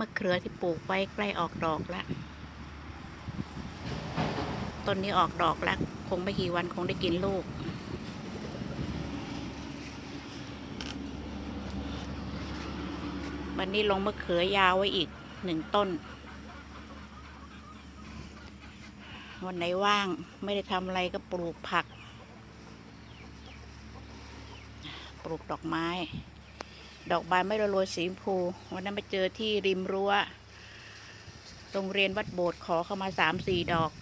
มะเขือที่ปลูกไว้ใกล้ออกดอกแล้วต้นนี้ออกดอกแล้ว คงไม่กี่วันคงได้กินลูก วันนี้ลงมะเขือยาวไว้อีกหนึ่งต้น วันไหนว่างไม่ได้ทำอะไรก็ปลูกผัก ปลูกดอกไม้ ดอกบานไม่โรยสีชมพู วันนั้นไปเจอที่ริมรั้ว โรงเรียนวัดโบสถ์ขอเข้ามาสามสี่ดอก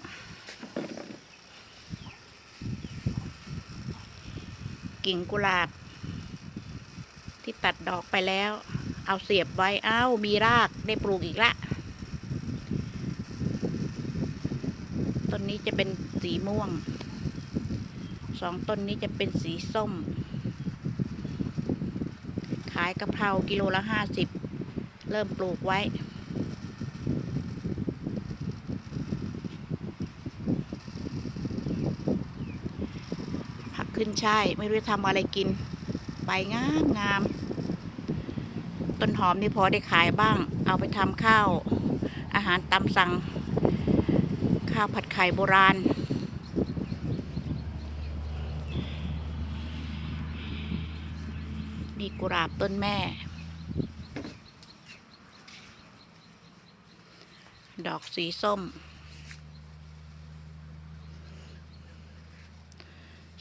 กิ่งกุหลาบ ที่ตัดดอกไปแล้ว เอาเสียบไว้อ้าวมีรากได้ปลูกอีกละต้นนี้จะเป็นสีม่วง สองต้นนี้จะเป็นสีส้มายกะเพรากิโลละห้าสิบเริ่มปลูกไว้ ผักขึ้นช่ายไม่รู้จะทำอะไรกินใบงามงาม ต้นหอมนี่พอได้ขายบ้าง เอาไปทำข้าว อาหารตามสั่ง ข้าวผัดไข่โบราณ มีกุหลาบต้นแม่ ดอกสีส้ม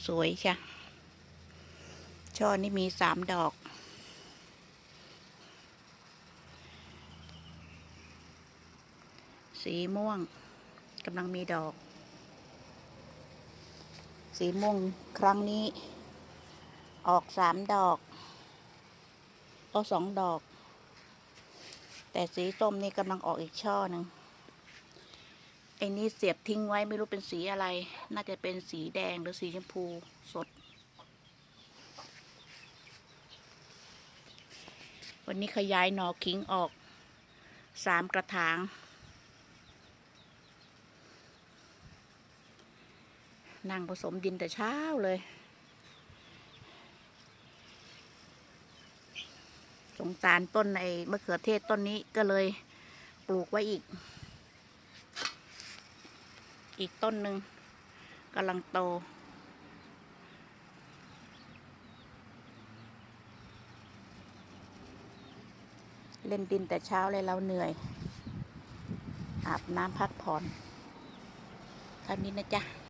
สวยใช่ช่อนี้มีสามดอก สีม่วงกำลังมีดอก สีม่วงครั้งนี้ ออกสามดอก ออกสองดอก แต่สีส้มนี่กำลังออกอีกช่อหนึ่งไอ้นี่เสียบทิ้งไว้ไม่รู้เป็นสีอะไร น่าจะเป็นสีแดงหรือสีชมพูสด วันนี้ขยายหน่อขิงออกสามกระถาง นั่งผสมดินแต่เช้าเลย สงสารต้นไอ้มะเขือเทศต้นนี้ก็เลยปลูกไว้อีก อีกต้นหนึ่งกำลังโต เล่นดินแต่เช้าเลยเราเหนื่อย อาบน้ำพักผ่อนเท่านี้นะจ๊ะ